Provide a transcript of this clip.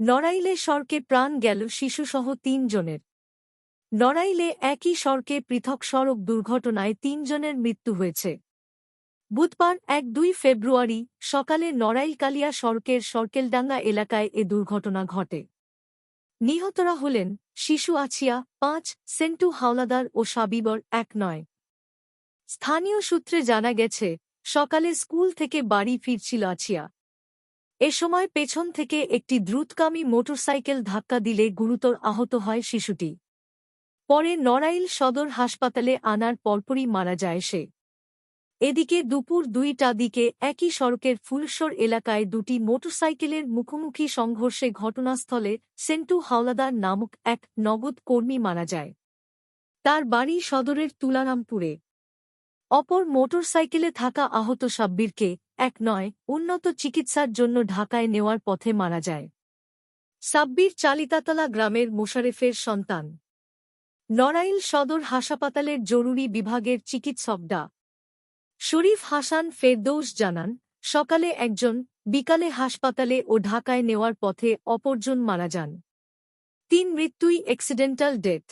নড়াইলে সড়কে প্রাণ গেল শিশুসহ তিনজনের। নড়াইলে একই সড়কে পৃথক সড়ক দুর্ঘটনায় তিনজনের মৃত্যু হয়েছে। বুধবার এক দুই ফেব্রুয়ারি সকালে নড়াইল কালিয়া সড়কের সরকেলডাঙ্গা এলাকায় এ দুর্ঘটনা ঘটে। নিহতরা হলেন শিশু আছিয়া, পাঁচ, সেন্টু হাওলাদার ও সাবিবর এক নয়। স্থানীয় সূত্রে জানা গেছে, সকালে স্কুল থেকে বাড়ি ফিরছিল আছিয়া। এ সময় পেছন থেকে একটি দ্রুতগামী মোটরসাইকেল ধাক্কা দিলে গুরুতর আহত হয় শিশুটি। পরে নড়াইল সদর হাসপাতালে আনার পরপরই মারা যায় সে। এদিকে দুপুর দুইটা দিকে একই সড়কের ফুলসর এলাকায় দুটি মোটরসাইকেলের মুখোমুখি সংঘর্ষে ঘটনাস্থলে সেন্টু হাওলাদার নামক এক নগদ কর্মী মারা যায়। তার বাড়ি সদরের তুলারামপুরে। অপর মোটরসাইকেলে থাকা আহত সাব্বিরকে এক নয়, উন্নত চিকিৎসার জন্য ঢাকায় নেওয়ার পথে মারা যায়। সাব্বির চালিতাতলা গ্রামের মোশারেফের সন্তান। নড়াইল সদর হাসপাতালের জরুরি বিভাগের চিকিৎসক ডা। শরীফ হাসান ফেরদৌস জানান, সকালে একজন বিকালে হাসপাতালে ও ঢাকায় নেওয়ার পথে অপরজন মারা যান। তিন মৃত্যুই অ্যাক্সিডেন্টাল ডেথ